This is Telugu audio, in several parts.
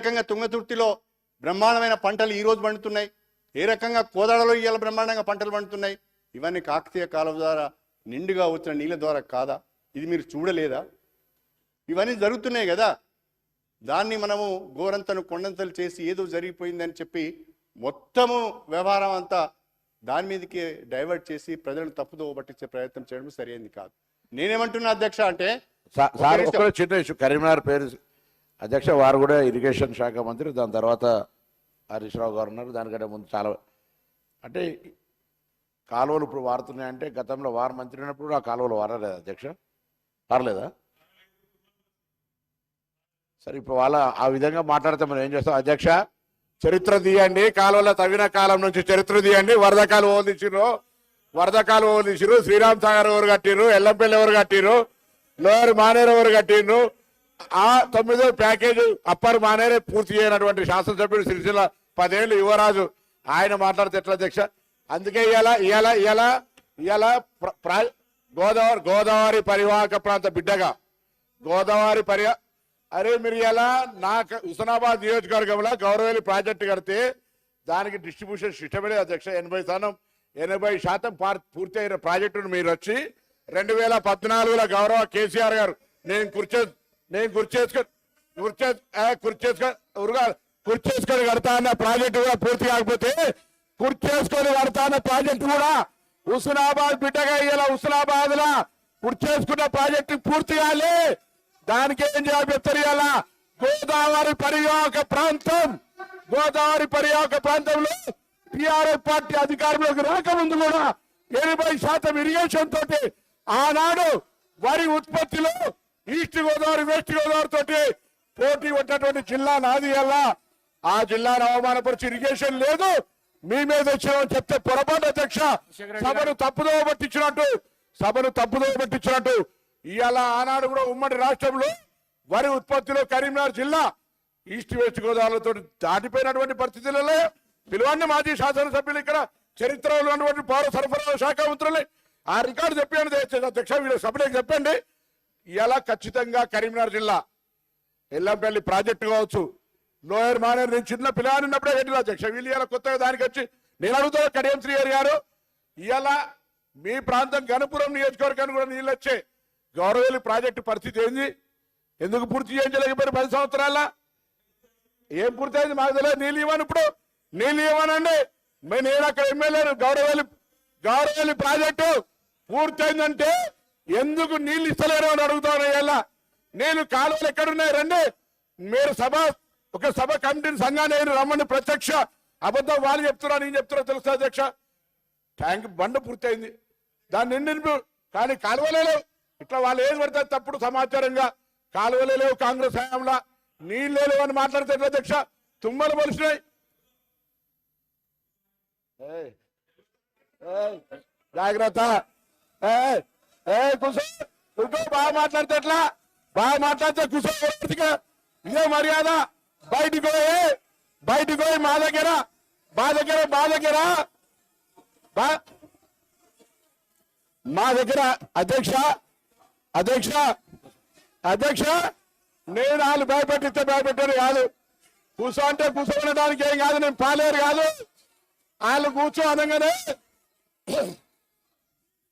రకంగా తుంగతుర్తిలో బ్రహ్మాండమైన పంటలు ఈ రోజు పండుతున్నాయి. ఏ రకంగా కోదాడలో ఇవాళ బ్రహ్మాండంగా పంటలు పండుతున్నాయి. ఇవన్నీ కాకతీయ కాలం ద్వారా నిండుగా వచ్చిన నీళ్ళ ద్వారా కాదా? ఇది మీరు చూడలేదా? ఇవన్నీ జరుగుతున్నాయి కదా. దాన్ని మనము గోరంతను కొండంతలు చేసి ఏదో జరిగిపోయిందని చెప్పి మొత్తము వ్యవహారం అంతా దాని మీదకి డైవర్ట్ చేసి ప్రజలను తప్పుదో పట్టించే ప్రయత్నం చేయడం సరైనది కాదు. నేనేమంటున్నా అధ్యక్ష అంటే చిన్న కరీంనగర్ పేరు అధ్యక్ష వారు కూడా ఇరిగేషన్ శాఖ మంత్రి దాని తర్వాత హరీష్ రావు గారు ఉన్నారు. దానికంటే ముందు చాలా అంటే కాలువలు ఇప్పుడు వారుతున్నాయంటే గతంలో వారు మంత్రి ఉన్నప్పుడు ఆ కాలువలు వారలేదా అధ్యక్ష? వారలేదా? సరే ఇప్పుడు వాళ్ళ ఆ విధంగా మాట్లాడితే మనం ఏం చేస్తాం? అధ్యక్ష చరిత్ర తీయండి. కాలువల తవ్విన కాలం నుంచి చరిత్ర తీయండి. వరద కాలువ ఓదించిర్రు వరద కాలువ ఓదించిర్రు శ్రీరామ్ సాగర్ ఎవరు కట్టిరు ఎల్లంపల్లి ఎవరు కట్టిరు లోయర్ మానేరు ఎవరు కట్టిరు ఆ తొమ్మిదో ప్యాకేజ్ అప్పర్ మానేరే పూర్తి చేయనటువంటి శాసనసభ్యుడు సిరిసిల్ల పదేళ్ళు యువరాజు. ఆయన మాట్లాడితే ఎట్లా అధ్యక్ష? అందుకే ఇవాళ ఇవాళ ఇవాళ ఇవాళ ప్ర- గోదావరి గోదావరి పరివాహక ప్రాంత బిడ్డగా. గోదావరి పరి అరే మీరు ఇలా నాకు హుస్నాబాద్ నియోజకవర్గంలో గౌరవేలి ప్రాజెక్టు కడితే దానికి డిస్ట్రిబ్యూషన్ సిస్టమే అధ్యక్ష. ఎనభై శాతం ఎనభై శాతం పూర్తి అయిన ప్రాజెక్టును మీరు వచ్చి రెండు వేల పద్నాలుగులో గౌరవ కేసీఆర్ గారు నేను కుర్చే నేను గుర్తు కుర్చే గుర్తు కుర్చేసుకొని ఉరుగా కుర్చేసుకొని కడతా అన్న ప్రాజెక్టు కూడా పూర్తి కాకపోతే కుర్చేసుకొని కడతా అన్న ప్రాజెక్టు కూడా హుస్నాబాద్ బిడ్డగా ఇలా హుస్నాబాద్ లా కుర్చేసుకున్న ప్రాజెక్టు పూర్తి కాలే. దానికి ఏం జవాబు చెప్తారు గోదావరి పరివాహక ప్రాంతం. గోదావరి పరియోగ ప్రాంతంలో టిఆర్ఎస్ పార్టీ అధికారంలోకి రాకముందు కూడా ఎనభై శాతం ఇరిగేషన్ తోటి ఆనాడు వరి ఉత్పత్తిలో ఈస్ట్ గోదావరి వెస్ట్ గోదావరి తోటి పోటీ ఉన్నటువంటి జిల్లా నాది అలా. ఆ జిల్లాను అవమానపరిచి ఇరిగేషన్ లేదు. మీ మీద వచ్చిన చెప్తే పొరపాటు అధ్యక్ష. సభను తప్పుదో పట్టించినట్టు సభను తప్పుదో పట్టించినట్టు. ఇవాళ ఆనాడు కూడా ఉమ్మడి రాష్ట్రంలో వరి ఉత్పత్తిలో కరీంనగర్ జిల్లా ఈస్ట్ వెస్ట్ గోదావరితో దాటిపోయినటువంటి పరిస్థితులలో పిలువండి మాజీ శాసనసభ్యులు ఇక్కడ చరిత్రలో ఉన్నటువంటి పౌర సరఫరాల శాఖ మంత్రులు. ఆ రికార్డు చెప్పాను అధ్యక్ష వీళ్ళ సభ్యులకు చెప్పండి. ఇలా ఖచ్చితంగా కరీంనగర్ జిల్లా ఎల్లంపల్లి ప్రాజెక్టు కావచ్చు. లోయర్ మానేరు నేను చిన్న పిల్లలు ఉన్నప్పుడే కట్టిన అధ్యక్ష. వీళ్ళు ఇలా కొత్తగా దానికి వచ్చి నేను అడుగుతా కడియం శ్రీహరి గారు ఇలా మీ ప్రాంతం గణపురం నియోజకవర్గానికి కూడా నీళ్ళు వచ్చే గౌరవేలి ప్రాజెక్టు పరిస్థితి ఏంది? ఎందుకు పూర్తి చేయించలేకపోయారు పది సంవత్సరాల? ఏం పూర్తి అయింది మాకు తెలియదు. నీళ్ళు ఇవ్వను ఇప్పుడు. నీళ్ళు ఇవ్వనండి. మే- నేను అక్కడ ఎమ్మెల్యేను. గౌరవేలి గౌరవేలి ప్రాజెక్టు పూర్తయిందంటే ఎందుకు నీళ్ళు ఇస్తలేరు అని అడుగుతాను ఇలా నేను కాలువలు ఎక్కడున్నాయి? రండి. మీరు సభ ఒక సభ కమిటీని సంఘాన్ని రమ్మని ప్రత్యక్ష అబద్ధం వాళ్ళు చెప్తున్నా నేను చెప్తున్నా తెలుసా అధ్యక్ష? ట్యాంక్ బండ పూర్తయింది. దాన్ని నిండి కానీ కాలువలేవు ఇట్లా వాళ్ళు ఏది పడితే తప్పుడు సమాచారంగా. కాలువలేవు కాంగ్రెస్ హయాంలో. నీళ్ళు లేవు అని మాట్లాడితే అధ్యక్ష? తుమ్మలు పొలిసినాయి ఏయ్, జాగ్రత్త. ఏ ఏయ్, కూర్చో బాగా మాట్లాడితే ఎట్లా? బాగా మాట్లాడితే కూర్చో ఇదే మర్యాద. బయటికి పోయి బయటికి పోయి మా దగ్గర. మా దగ్గర మా దగ్గర. బా- మా దగ్గర అధ్యక్ష అధ్యక్ష అధ్యక్ష. నేను వాళ్ళు భయపెట్టిస్తే భయపెట్టారు కాదు. కూర్చో అంటే కూర్చోనడానికి ఏం కాదు నేను పాలేరు కాదు. వాళ్ళు కూర్చో అనగానే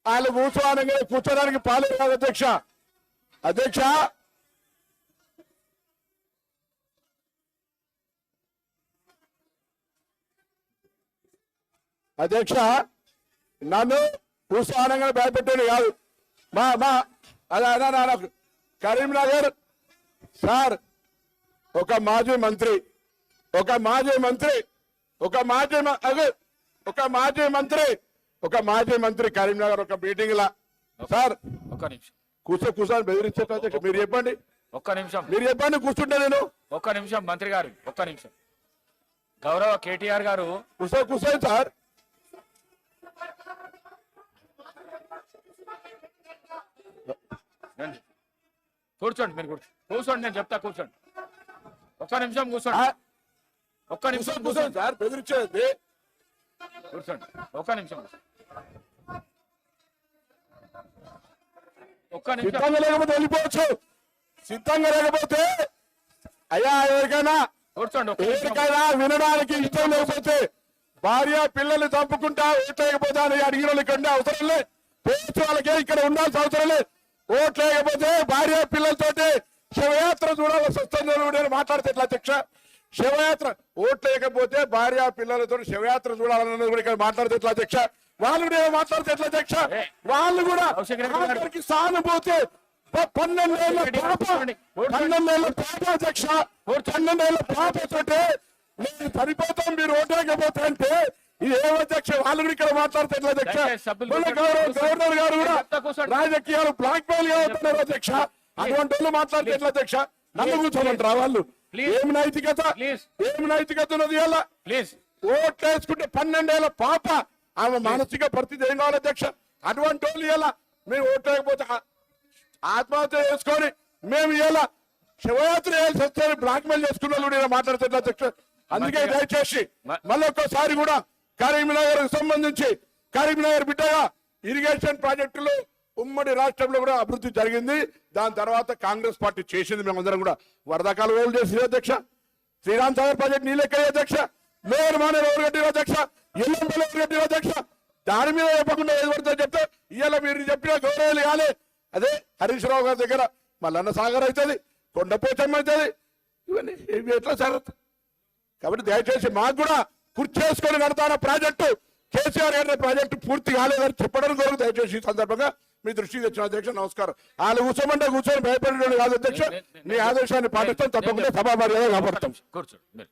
వాళ్ళు కూర్చో కూర్చోడానికి పాలు కాదు అధ్యక్ష. అధ్యక్ష! అధ్యక్ష! నన్ను భూస్వానంగా భయపెట్టేది కాదు. మా మా అదే అదే కరీంనగర్ సార్ ఒక మాజీ మంత్రి ఒక మాజీ మంత్రి ఒక మాజీ మ- అదే ఒక మాజీ మంత్రి. ఒక మాజీ మంత్రి కరీంనగర్ ఒక మీటింగ్ లా. సార్ ఒక్క నిమిషం. కూర్చో కూర్చొని అధ్యక్ష మీరు చెప్పండి. ఒక్క నిమిషం. మీరు చెప్పండి కూర్చుంటే నేను. ఒక్క నిమిషం మంత్రి గారు ఒక్క నిమిషం. గౌరవ కేటీఆర్ గారు. కూర్చో కూర్చోండి సార్. కూర్చోండి మీరు కూర్చో కూర్చోండి నేను చెప్తా కూర్చోండి. ఒక్క నిమిషం కూర్చోండి. ఒక్క నిమిషం కూర్చోండి కూర్చోండి. సార్ బెదిరించేది. కూర్చోండి. ఒక్క నిమిషం. ఒక్క నిమిషం. సిద్ధంగా లేకపోతే వెళ్ళిపోవచ్చు. సిద్ధంగా లేకపోతే అయ్యా ఎవరికైనా కూర్చోండి. ఎవరికైనా వినడానికి ఇష్టం లేకపోతే భార్య పిల్లల్ని చంపుకుంటా ఓట్లేకపోతే అని అడిగిన వాళ్ళకి ఉండే అవసరం లేదు. పోలీసు వాళ్ళకే ఇక్కడ ఉండాల్సిన అవసరం లేదు. ఓట్లేకపోతే భార్య పిల్లలతోటి శివయాత్ర చూడాల్సి వస్తుంది మాట్లాడితే ఎట్లా అధ్యక్ష? శివయాత్ర. ఓట్లేకపోతే భార్య పిల్లలతో శివయాత్ర చూడాలన్నది కూడా ఇక్కడ మాట్లాడితే ఎట్లా అధ్యక్ష. వాళ్ళు నేను మాట్లాడితే ఎట్లా అధ్యక్ష. వాళ్ళు కూడా. ఆఖరికి సానుభూతి పన్నెండేళ్ళ పాప పన్నెండేళ్ళ పాప అధ్యక్ష. పన్నెండేళ్ళ పాపతోటే నేను సరిపోతాం మీరు ఓటేకపోతే అంటే ఇది ఏం అధ్యక్ష? వాళ్ళు కూడా ఇక్కడ మాట్లాడితే ఎట్లా అధ్యక్ష గవర్నర్ గారు కూడా. రాజకీయాలు బ్లాక్ మెయిల్ అవుతున్నారు అధ్యక్ష. అటువంటి వాళ్ళు మాట్లాడితే ఎట్లా అధ్యక్ష. నన్ను కూర్చోమంటారా వాళ్ళు? ఏమి నైతికత. ఏమి నైతికత ఉన్నది ఇలా ప్లీజ్ ఓట్లేసుకుంటే పన్నెండేళ్ళ పాప. ఆమె మానసిక పరిస్థితి ఏం కావాలి అధ్యక్ష? అటువంటి వాళ్ళు ఇలా మేము ఓట్లేకపోతే ఆ- ఆత్మహత్య చేసుకొని మేము ఇలా శివయాత్ర చేయాల్సి వస్తే బ్లాక్ మెయిల్ చేసుకున్న వాళ్ళు నేను మాట్లాడుతున్నా అధ్యక్ష. అందుకే. దయచేసి మళ్ళీ ఒక్కసారి కూడా కరీంనగర్ సంబంధించి కరీంనగర్ బిడ్డగా ఇరిగేషన్ ప్రాజెక్టులు ఉమ్మడి రాష్ట్రంలో కూడా అభివృద్ధి జరిగింది. దాని తర్వాత కాంగ్రెస్ పార్టీ చేసింది మేమందరం కూడా. వరదకాల వేలు చేసింది అధ్యక్ష. శ్రీరామ్ సాగర్ ప్రాజెక్ట్ నీళ్ళెక్కడ అధ్యక్ష. మేయర్ మానే ఎవరు అధ్యక్ష. ఎల్లంపల్లి ఎవరు అధ్యక్ష. దాని మీద చెప్పకుండా ఏది పడుతుందో చెప్తే ఇవాళ మీరు చెప్పిన గౌరవాలు కాలే. అదే హరీష్ రావు గారి దగ్గర మల్లన్న సాగర్ అవుతుంది కొండపోచమ్మ అవుతుంది. ఇవన్నీ ఎట్లా జరుగుతుంది కాబట్టి దయచేసి మాకు కూడా కుర్చేసుకొని కడతాన ప్రాజెక్టు. కేసీఆర్ గారి ప్రాజెక్టు పూర్తి కాలేదని చెప్పడం కొరకు దయచేసి ఈ సందర్భంగా మీ దృష్టికి తెచ్చిన అధ్యక్ష నమస్కారం. వాళ్ళు కూర్చోమంటే కూర్చొని భయపడేవాడు కాదు అధ్యక్ష. మీ ఆదేశాన్ని పాటిస్తాం తప్పకుండా సభా మర్యాద కాపాడుతాం కూర్చోండి.